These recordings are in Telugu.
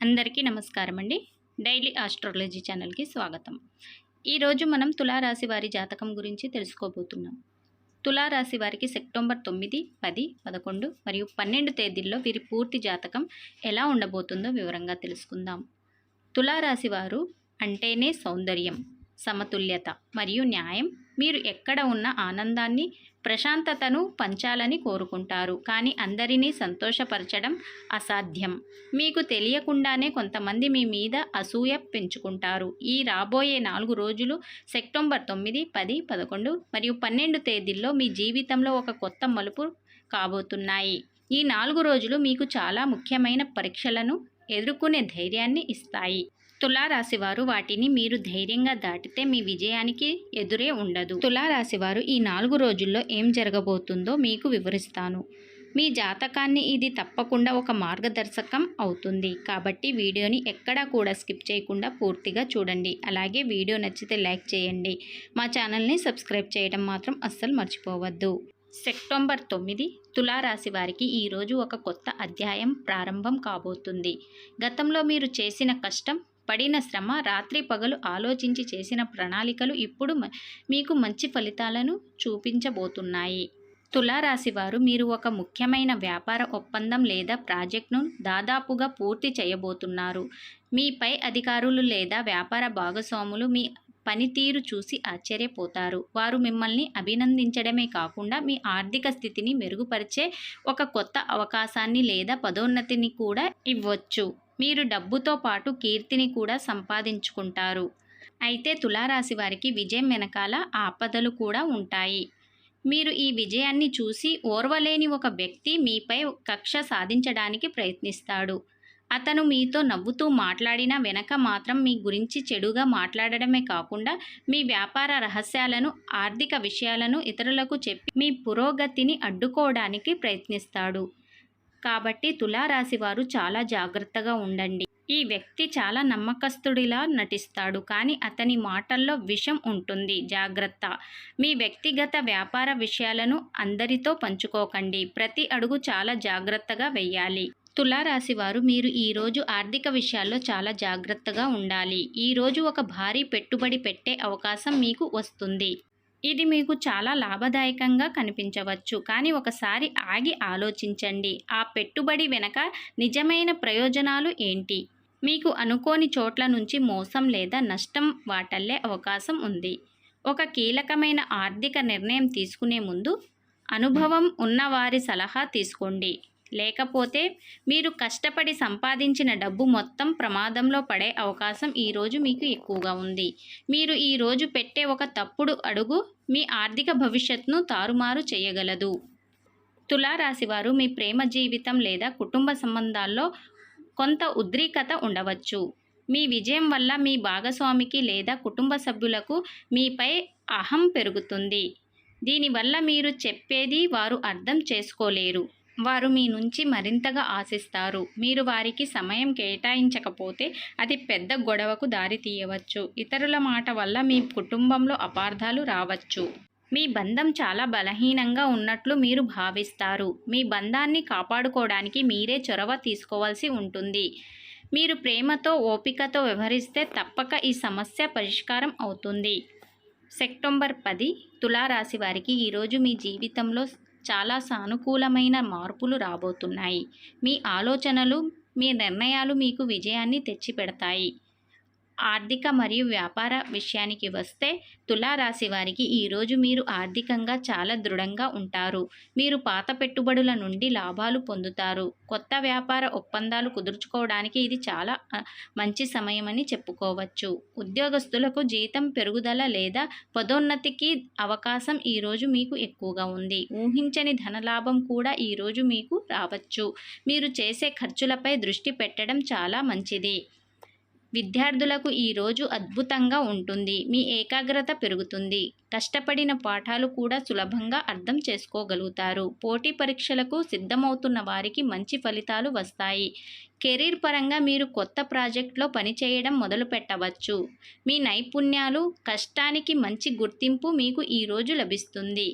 అందరికీ నమస్కారం అండి. డైలీ ఆస్ట్రాలజీ ఛానల్కి స్వాగతం. ఈరోజు మనం తులారాశి వారి జాతకం గురించి తెలుసుకోబోతున్నాం. తులారాశి వారికి సెప్టెంబర్ తొమ్మిది పది పదకొండు మరియు పన్నెండు తేదీల్లో వీరి పూర్తి జాతకం ఎలా ఉండబోతుందో వివరంగా తెలుసుకుందాం. తులారాశి వారు అంటేనే సౌందర్యం సమతుల్యత మరియు న్యాయం మీరు ఎక్కడ ఉన్న ఆనందాన్ని ప్రశాంతతను పంచాలని కోరుకుంటారు. కానీ అందరినీ సంతోషపరచడం అసాధ్యం. మీకు తెలియకుండానే కొంతమంది మీ మీద అసూయ పెంచుకుంటారు. ఈ రాబోయే నాలుగు రోజులు సెప్టెంబర్ తొమ్మిది పది పదకొండు మరియు పన్నెండు తేదీల్లో మీ జీవితంలో ఒక కొత్త మలుపు కాబోతున్నాయి. ఈ నాలుగు రోజులు మీకు చాలా ముఖ్యమైన పరీక్షలను ఎదుర్కొనే ధైర్యాన్ని ఇస్తాయి. తులారాశివారు వాటిని మీరు ధైర్యంగా దాటితే మీ విజయానికి ఎదురే ఉండదు. తులారాశివారు ఈ నాలుగు రోజుల్లో ఏం జరగబోతుందో మీకు వివరిస్తాను. మీ జాతకాన్ని ఇది తప్పకుండా ఒక మార్గదర్శకం అవుతుంది. కాబట్టి వీడియోని ఎక్కడా కూడా స్కిప్ చేయకుండా పూర్తిగా చూడండి. అలాగే వీడియో నచ్చితే లైక్ చేయండి. మా ఛానల్ని సబ్స్క్రైబ్ చేయడం మాత్రం అస్సలు మర్చిపోవద్దు. సెప్టెంబర్ తొమ్మిది తులారాశి వారికి ఈరోజు ఒక కొత్త అధ్యాయం ప్రారంభం కాబోతుంది. గతంలో మీరు చేసిన కష్టం పడిన శ్రమ రాత్రి పగలు ఆలోచించి చేసిన ప్రణాళికలు ఇప్పుడు మ- మీకు మంచి ఫలితాలను చూపించబోతున్నాయి. తులారాశి వారు మీరు ఒక ముఖ్యమైన వ్యాపార ఒప్పందం లేదా ప్రాజెక్టును దాదాపుగా పూర్తి చేయబోతున్నారు. మీ పై అధికారులు లేదా వ్యాపార భాగస్వాములు మీ పనితీరు చూసి ఆశ్చర్యపోతారు. వారు మిమ్మల్ని అభినందించడమే కాకుండా మీ ఆర్థిక స్థితిని మెరుగుపరిచే ఒక కొత్త అవకాశాన్ని లేదా పదోన్నతిని కూడా ఇవ్వచ్చు. మీరు డబ్బుతో పాటు కీర్తిని కూడా సంపాదించుకుంటారు. అయితే తులారాశి వారికి విజయం వెనకాల ఆపదలు కూడా ఉంటాయి. మీరు ఈ విజయాన్ని చూసి ఓర్వలేని ఒక వ్యక్తి మీపై కక్ష సాధించడానికి ప్రయత్నిస్తాడు. అతను మీతో నవ్వుతూ మాట్లాడిన వెనక మాత్రం మీ గురించి చెడుగా మాట్లాడడమే కాకుండా మీ వ్యాపార రహస్యాలను ఆర్థిక విషయాలను ఇతరులకు చెప్పి మీ పురోగతిని అడ్డుకోవడానికి ప్రయత్నిస్తాడు. కాబట్టి తులారాశి వారు చాలా జాగ్రత్తగా ఉండండి. ఈ వ్యక్తి చాలా నమ్మకస్తుడిలా నటిస్తాడు. కానీ అతని మాటల్లో విషం ఉంటుంది. జాగ్రత్త. మీ వ్యక్తిగత వ్యాపార విషయాలను అందరితో పంచుకోకండి. ప్రతి అడుగు చాలా జాగ్రత్తగా వెయ్యాలి. తులారాశి వారు మీరు ఈరోజు ఆర్థిక విషయాల్లో చాలా జాగ్రత్తగా ఉండాలి. ఈరోజు ఒక భారీ పెట్టుబడి పెట్టే అవకాశం మీకు వస్తుంది. ఇది మీకు చాలా లాభదాయకంగా కనిపించవచ్చు. కానీ ఒకసారి ఆగి ఆలోచించండి. ఆ పెట్టుబడి వెనక నిజమైన ప్రయోజనాలు ఏంటి? మీకు అనుకోని చోట్ల నుంచి మోసం లేదా నష్టం వాటల్లే అవకాశం ఉంది. ఒక కీలకమైన ఆర్థిక నిర్ణయం తీసుకునే ముందు అనుభవం ఉన్నవారి సలహా తీసుకోండి. లేకపోతే మీరు కష్టపడి సంపాదించిన డబ్బు మొత్తం ప్రమాదంలో పడే అవకాశం ఈరోజు మీకు ఎక్కువగా ఉంది. మీరు ఈరోజు పెట్టే ఒక తప్పుడు అడుగు మీ ఆర్థిక భవిష్యత్తును తారుమారు చేయగలదు. తులారాశివారు మీ ప్రేమ జీవితం లేదా కుటుంబ సంబంధాల్లో కొంత ఉద్రిక్తత ఉండవచ్చు. మీ విజయం వల్ల మీ భాగస్వామికి లేదా కుటుంబ సభ్యులకు మీపై అహం పెరుగుతుంది. దీనివల్ల మీరు చెప్పేది వారు అర్థం చేసుకోలేరు. వారు మీ నుంచి మరింతగా ఆశిస్తారు. మీరు వారికి సమయం కేటాయించకపోతే అది పెద్ద గొడవకు దారితీయవచ్చు ఇతరుల మాట వల్ల మీ కుటుంబంలో అపార్థాలు రావచ్చు. మీ బంధం చాలా బలహీనంగా ఉన్నట్లు మీరు భావిస్తారు. మీ బంధాన్ని కాపాడుకోవడానికి మీరే చొరవ తీసుకోవాల్సి ఉంటుంది. మీరు ప్రేమతో ఓపికతో వ్యవహరిస్తే తప్పక ఈ సమస్య పరిష్కారం అవుతుంది. సెప్టెంబర్ పది తులారాశి వారికి ఈరోజు మీ జీవితంలో చాలా సానుకూలమైన మార్పులు రాబోతున్నాయి. మీ ఆలోచనలు మీ నిర్ణయాలు మీకు విజయాన్ని తెచ్చిపెడతాయి. ఆర్థిక మరియు వ్యాపార విషయానికి వస్తే తులారాశి వారికి ఈరోజు మీరు ఆర్థికంగా చాలా దృఢంగా ఉంటారు. మీరు పాత పెట్టుబడుల నుండి లాభాలు పొందుతారు. కొత్త వ్యాపార ఒప్పందాలు కుదుర్చుకోవడానికి ఇది చాలా మంచి సమయమని చెప్పుకోవచ్చు. ఉద్యోగస్తులకు జీతం పెరుగుదల లేదా పదోన్నతికి అవకాశం ఈరోజు మీకు ఎక్కువగా ఉంది. ఊహించని ధనలాభం కూడా ఈరోజు మీకు రావచ్చు. మీరు చేసే ఖర్చులపై దృష్టి పెట్టడం చాలా మంచిది. విద్యార్థులకు ఈరోజు అద్భుతంగా ఉంటుంది. మీ ఏకాగ్రత పెరుగుతుంది. కష్టపడిన పాఠాలు కూడా సులభంగా అర్థం చేసుకోగలుగుతారు. పోటీ పరీక్షలకు సిద్ధమవుతున్న వారికి మంచి ఫలితాలు వస్తాయి. కెరీర్ పరంగా మీరు కొత్త ప్రాజెక్ట్లో పనిచేయడం మొదలు పెట్టవచ్చు. మీ నైపుణ్యాలు కష్టానికి మంచి గుర్తింపు మీకు ఈరోజు లభిస్తుంది.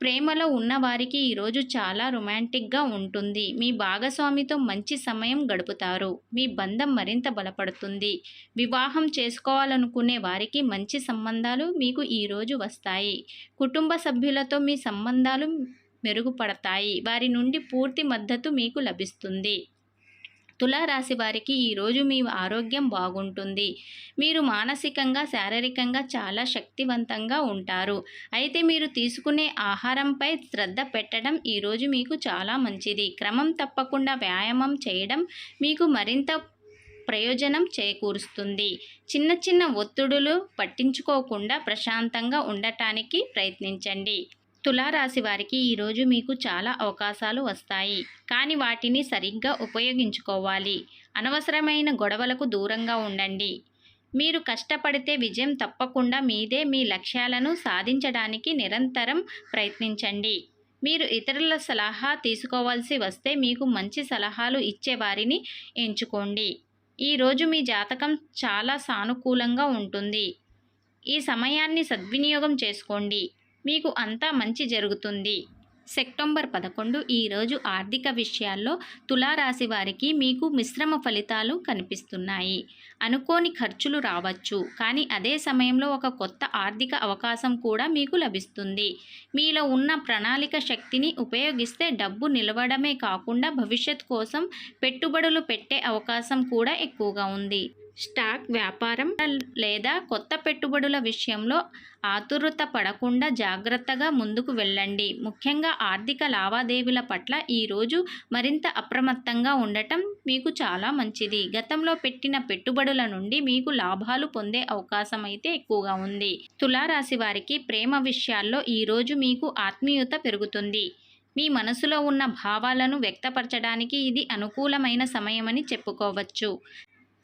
ప్రేమలో ఉన్నవారికి ఈరోజు చాలా రొమాంటిక్గా ఉంటుంది. మీ భాగస్వామితో మంచి సమయం గడుపుతారు. మీ బంధం మరింత బలపడుతుంది. వివాహం చేసుకోవాలనుకునే వారికి మంచి సంబంధాలు మీకు ఈరోజు వస్తాయి. కుటుంబ సభ్యులతో మీ సంబంధాలు మెరుగుపడతాయి. వారి నుండి పూర్తి మద్దతు మీకు లభిస్తుంది. తులారాశి వారికి ఈరోజు మీ ఆరోగ్యం బాగుంటుంది. మీరు మానసికంగా శారీరకంగా చాలా శక్తివంతంగా ఉంటారు. అయితే మీరు తీసుకునే ఆహారంపై శ్రద్ధ పెట్టడం ఈరోజు మీకు చాలా మంచిది. క్రమం తప్పకుండా వ్యాయామం చేయడం మీకు మరింత ప్రయోజనం చేకూరుస్తుంది. చిన్న చిన్న ఒత్తిడులు పట్టించుకోకుండా ప్రశాంతంగా ఉండటానికి ప్రయత్నించండి. తులారాశి వారికి ఈరోజు మీకు చాలా అవకాశాలు వస్తాయి. కానీ వాటిని సరిగ్గా ఉపయోగించుకోవాలి. అనవసరమైన గొడవలకు దూరంగా ఉండండి. మీరు కష్టపడితే విజయం తప్పకుండా మీదే మీ లక్ష్యాలను సాధించడానికి నిరంతరం ప్రయత్నించండి. మీరు ఇతరుల సలహా తీసుకోవాల్సి వస్తే మీకు మంచి సలహాలు ఇచ్చే వారిని ఎంచుకోండి. ఈరోజు మీ జాతకం చాలా సానుకూలంగా ఉంటుంది. ఈ సమయాన్ని సద్వినియోగం చేసుకోండి. మీకు అంతా మంచి జరుగుతుంది. సెప్టెంబర్ పదకొండు ఈరోజు ఆర్థిక విషయాల్లో తులారాశి వారికి మీకు మిశ్రమ ఫలితాలు కనిపిస్తున్నాయి. అనుకోని ఖర్చులు రావచ్చు. కానీ అదే సమయంలో ఒక కొత్త ఆర్థిక అవకాశం కూడా మీకు లభిస్తుంది. మీలో ఉన్న ప్రణాళిక శక్తిని ఉపయోగిస్తే డబ్బు నిలవడమే కాకుండా భవిష్యత్ కోసం పెట్టుబడులు పెట్టే అవకాశం కూడా ఎక్కువగా ఉంది. స్టాక్ వ్యాపారం లేదా కొత్త పెట్టుబడుల విషయంలో ఆతురత పడకుండా జాగ్రత్తగా ముందుకు వెళ్ళండి. ముఖ్యంగా ఆర్థిక లావాదేవీల పట్ల ఈరోజు మరింత అప్రమత్తంగా ఉండటం మీకు చాలా మంచిది. గతంలో పెట్టిన పెట్టుబడుల నుండి మీకు లాభాలు పొందే అవకాశం అయితే ఎక్కువగా ఉంది. తులారాశి వారికి ప్రేమ విషయాల్లో ఈరోజు మీకు ఆత్మీయత పెరుగుతుంది. మీ మనసులో ఉన్న భావాలను వ్యక్తపరచడానికి ఇది అనుకూలమైన సమయమని చెప్పుకోవచ్చు.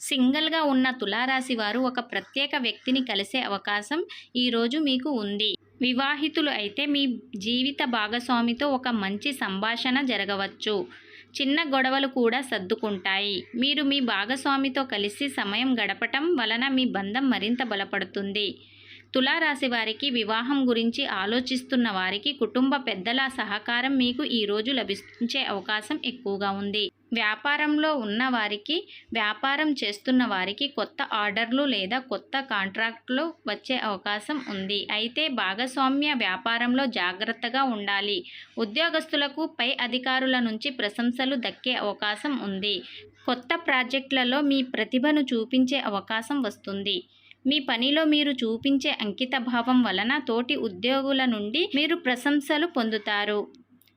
సింగిల్గా ఉన్న తులారాశి వారు ఒక ప్రత్యేక వ్యక్తిని కలిసే అవకాశం ఈరోజు మీకు ఉంది. వివాహితులు అయితే మీ జీవిత భాగస్వామితో ఒక మంచి సంభాషణ జరగవచ్చు. చిన్న గొడవలు కూడా సర్దుకుంటాయి. మీరు మీ భాగస్వామితో కలిసి సమయం గడపటం వలన మీ బంధం మరింత బలపడుతుంది. తులారాశి వారికి వివాహం గురించి ఆలోచిస్తున్న వారికి కుటుంబ పెద్దల సహకారం మీకు ఈరోజు లభించే అవకాశం ఎక్కువగా ఉంది. వ్యాపారంలో ఉన్న వారికి వ్యాపారం చేస్తున్న వారికి కొత్త ఆర్డర్లు లేదా కొత్త కాంట్రాక్టులు వచ్చే అవకాశం ఉంది. అయితే భాగస్వామ్య వ్యాపారంలో జాగ్రత్తగా ఉండాలి. ఉద్యోగస్తులకు పై అధికారుల నుంచి ప్రశంసలు దక్కే అవకాశం ఉంది. కొత్త ప్రాజెక్టులలో మీ ప్రతిభను చూపించే అవకాశం వస్తుంది. మీ పనిలో మీరు చూపించే అంకిత భావం వలన తోటి ఉద్యోగుల నుండి మీరు ప్రశంసలు పొందుతారు.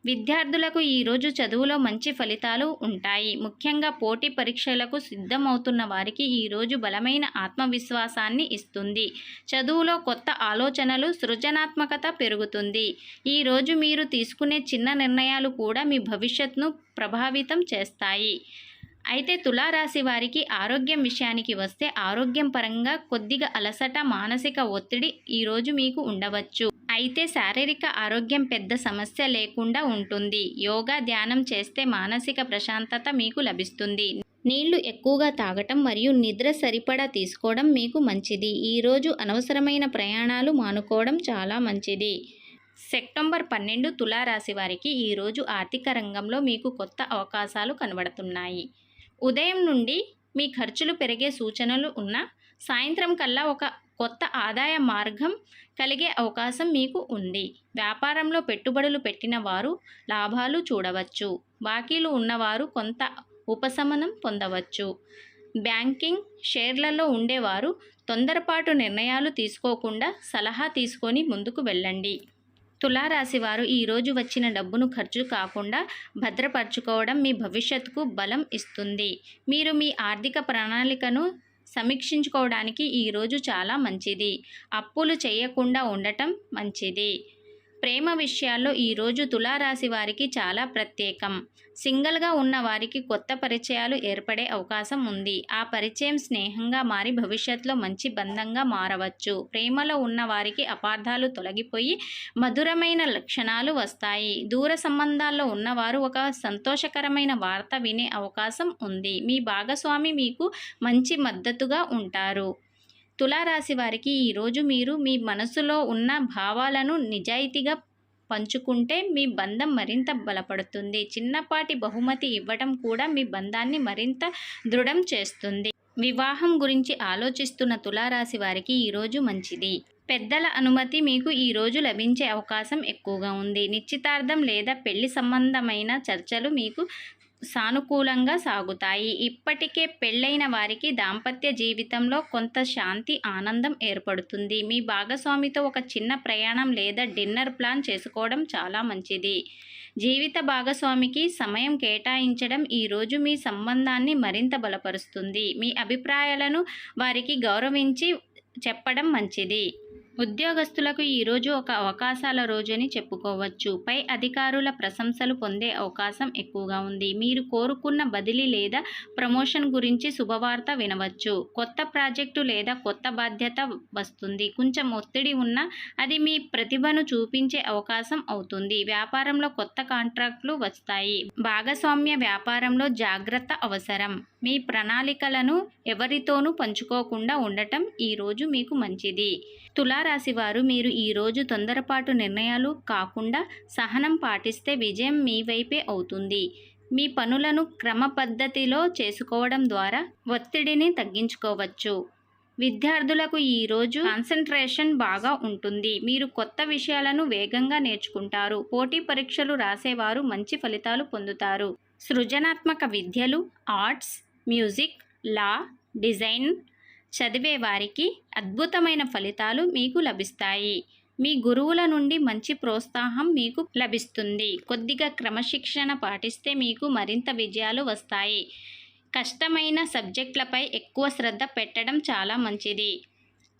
విద్యార్థులకు ఈరోజు చదువులో మంచి ఫలితాలు ఉంటాయి. ముఖ్యంగా పోటీ పరీక్షలకు సిద్ధమవుతున్న వారికి ఈరోజు బలమైన ఆత్మవిశ్వాసాన్ని ఇస్తుంది. చదువులో కొత్త ఆలోచనలు సృజనాత్మకత పెరుగుతుంది. ఈరోజు మీరు తీసుకునే చిన్న నిర్ణయాలు కూడా మీ భవిష్యత్తును ప్రభావితం చేస్తాయి. అయితే తులారాశి వారికి ఆరోగ్యం విషయానికి వస్తే ఆరోగ్యం పరంగా కొద్దిగా అలసట మానసిక ఒత్తిడి ఈరోజు మీకు ఉండవచ్చు. అయితే శారీరక ఆరోగ్యం పెద్ద సమస్య లేకుండా ఉంటుంది. యోగా ధ్యానం చేస్తే మానసిక ప్రశాంతత మీకు లభిస్తుంది. నీళ్ళు ఎక్కువగా తాగటం మరియు నిద్ర సరిపడా తీసుకోవడం మీకు మంచిది. ఈరోజు అనవసరమైన ప్రయాణాలు మానుకోవడం చాలా మంచిది. సెప్టెంబర్ పన్నెండు తులారాశి వారికి ఈరోజు ఆర్థిక రంగంలో మీకు కొత్త అవకాశాలు కనబడుతున్నాయి. ఉదయం నుండి మీ ఖర్చులు పెరిగే సూచనలు ఉన్న సాయంత్రం కల్లా ఒక కొత్త ఆదాయ మార్గం కలిగే అవకాశం మీకు ఉంది. వ్యాపారంలో పెట్టుబడులు పెట్టిన వారు లాభాలు చూడవచ్చు. బాకీలు ఉన్నవారు కొంత ఉపశమనం పొందవచ్చు. బ్యాంకింగ్ షేర్లలో ఉండేవారు తొందరపాటు నిర్ణయాలు తీసుకోకుండా సలహా తీసుకొని ముందుకు వెళ్ళండి. తులారాశి వారు ఈరోజు వచ్చిన డబ్బును ఖర్చు కాకుండా భద్రపరచుకోవడం మీ భవిష్యత్తుకు బలం ఇస్తుంది. మీరు మీ ఆర్థిక ప్రణాళికను సమీక్షించుకోవడానికి ఈరోజు చాలా మంచిది. అప్పులు చేయకుండా ఉండటం మంచిది. ప్రేమ విషయాల్లో ఈరోజు తులారాశి వారికి చాలా ప్రత్యేకం. సింగిల్గా ఉన్న వారికి కొత్త పరిచయాలు ఏర్పడే అవకాశం ఉంది. ఆ పరిచయం స్నేహంగా మారి భవిష్యత్తులో మంచి బంధంగా మారవచ్చు. ప్రేమలో ఉన్న వారికి అపార్థాలు తొలగిపోయి మధురమైన లక్షణాలు వస్తాయి. దూర సంబంధాల్లో ఉన్నవారు ఒక సంతోషకరమైన వార్త వినే అవకాశం ఉంది. మీ భాగస్వామి మీకు మంచి మద్దతుగా ఉంటారు. తులారాశి వారికి ఈరోజు మీరు మీ మనసులో ఉన్న భావాలను నిజాయితీగా పంచుకుంటే మీ బంధం మరింత బలపడుతుంది. చిన్నపాటి బహుమతి ఇవ్వడం కూడా మీ బంధాన్ని మరింత దృఢం చేస్తుంది. వివాహం గురించి ఆలోచిస్తున్న తులారాశి వారికి ఈరోజు మంచిది. పెద్దల అనుమతి మీకు ఈరోజు లభించే అవకాశం ఎక్కువగా ఉంది. నిశ్చితార్థం లేదా పెళ్ళి సంబంధమైన చర్చలు మీకు సానుకూలంగా సాగుతాయి. ఇప్పటికే పెళ్ళైన వారికి దాంపత్య జీవితంలో కొంత శాంతి ఆనందం ఏర్పడుతుంది. మీ భాగస్వామితో ఒక చిన్న ప్రయాణం లేదా డిన్నర్ ప్లాన్ చేసుకోవడం చాలా మంచిది. జీవిత భాగస్వామికి సమయం కేటాయించడం ఈరోజు మీ సంబంధాన్ని మరింత బలపరుస్తుంది. మీ అభిప్రాయాలను వారికి గౌరవించి చెప్పడం మంచిది. ఉద్యోగస్తులకు ఈరోజు ఒక అవకాశాల రోజని చెప్పుకోవచ్చు. పై అధికారుల ప్రశంసలు పొందే అవకాశం ఎక్కువగా ఉంది. మీరు కోరుకున్న బదిలీ లేదా ప్రమోషన్ గురించి శుభవార్త వినవచ్చు. కొత్త ప్రాజెక్టు లేదా కొత్త బాధ్యత వస్తుంది. కొంచెం ఒత్తిడి ఉన్నా అది మీ ప్రతిభను చూపించే అవకాశం అవుతుంది. వ్యాపారంలో కొత్త కాంట్రాక్ట్లు వస్తాయి. భాగస్వామ్య వ్యాపారంలో జాగ్రత్త అవసరం. మీ ప్రణాళికలను ఎవరితోనూ పంచుకోకుండా ఉండటం ఈరోజు మీకు మంచిది. తులారాశి వారు మీరు ఈరోజు తొందరపాటు నిర్ణయాలు కాకుండా సహనం పాటిస్తే విజయం మీ వైపే అవుతుంది. మీ పనులను క్రమపద్ధతిలో చేసుకోవడం ద్వారా ఒత్తిడిని తగ్గించుకోవచ్చు. విద్యార్థులకు ఈరోజు కాన్సన్ట్రేషన్ బాగా ఉంటుంది. మీరు కొత్త విషయాలను వేగంగా నేర్చుకుంటారు. పోటీ పరీక్షలు రాసేవారు మంచి ఫలితాలు పొందుతారు. సృజనాత్మక విద్యలు ఆర్ట్స్ మ్యూజిక్ లా డిజైన్ చదివే వారికి అద్భుతమైన ఫలితాలు మీకు లభిస్తాయి. మీ గురువుల నుండి మంచి ప్రోత్సాహం మీకు లభిస్తుంది. కొద్దిగా క్రమశిక్షణ పాటిస్తే మీకు మరింత విజయాలు వస్తాయి. కష్టమైన సబ్జెక్టులపై ఎక్కువ శ్రద్ధ పెట్టడం చాలా మంచిది.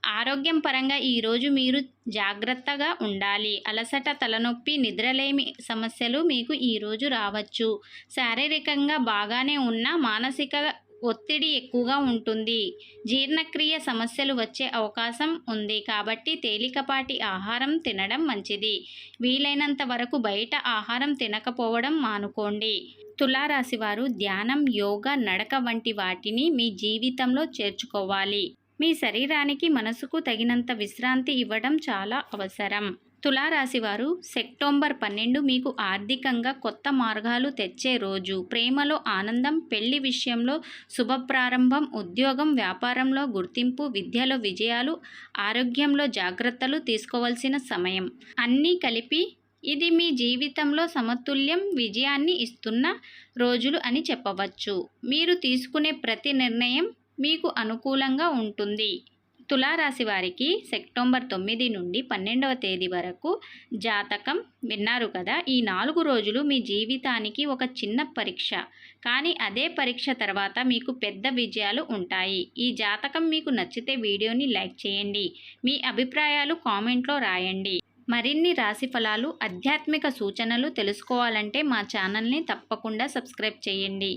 ఆరోగ్యం పరంగా ఈరోజు మీరు జాగ్రత్తగా ఉండాలి. అలసట తలనొప్పి నిద్రలేమి సమస్యలు మీకు ఈరోజు రావచ్చు. శారీరకంగా బాగానే ఉన్న మానసిక ఒత్తిడి ఎక్కువగా ఉంటుంది. జీర్ణక్రియ సమస్యలు వచ్చే అవకాశం ఉంది. కాబట్టి తేలికపాటి ఆహారం తినడం మంచిది. వీలైనంత వరకు బయట ఆహారం తినకపోవడం మానుకోండి. తులారాశి వారు ధ్యానం యోగా నడక వంటి వాటిని మీ జీవితంలో చేర్చుకోవాలి. మీ శరీరానికి మనసుకు తగినంత విశ్రాంతి ఇవ్వడం చాలా అవసరం. తులారాశి వారు సెప్టెంబర్ పన్నెండు మీకు ఆర్థికంగా కొత్త మార్గాలు తెచ్చే రోజు. ప్రేమలో ఆనందం పెళ్ళి విషయంలో శుభ ప్రారంభం ఉద్యోగం వ్యాపారంలో గుర్తింపు విద్యలో విజయాలు ఆరోగ్యంలో జాగ్రత్తలు తీసుకోవాల్సిన సమయం. అన్నీ కలిపి ఇది మీ జీవితంలో సమతుల్యం విజయాన్ని ఇస్తున్న రోజులు అని చెప్పవచ్చు. మీరు తీసుకునే ప్రతి నిర్ణయం మీకు అనుకూలంగా ఉంటుంది. తులారాశి వారికి సెప్టెంబర్ తొమ్మిది నుండి పన్నెండవ తేదీ వరకు జాతకం విన్నారు కదా. ఈ నాలుగు రోజులు మీ జీవితానికి ఒక చిన్న పరీక్ష. కానీ అదే పరీక్ష తర్వాత మీకు పెద్ద విజయాలు ఉంటాయి. ఈ జాతకం మీకు నచ్చితే వీడియోని లైక్ చేయండి. మీ అభిప్రాయాలు కామెంట్లో రాయండి. మరిన్ని రాశి ఫలాలు ఆధ్యాత్మిక సూచనలు తెలుసుకోవాలంటే మా ఛానల్ని తప్పకుండా సబ్స్క్రైబ్ చేయండి.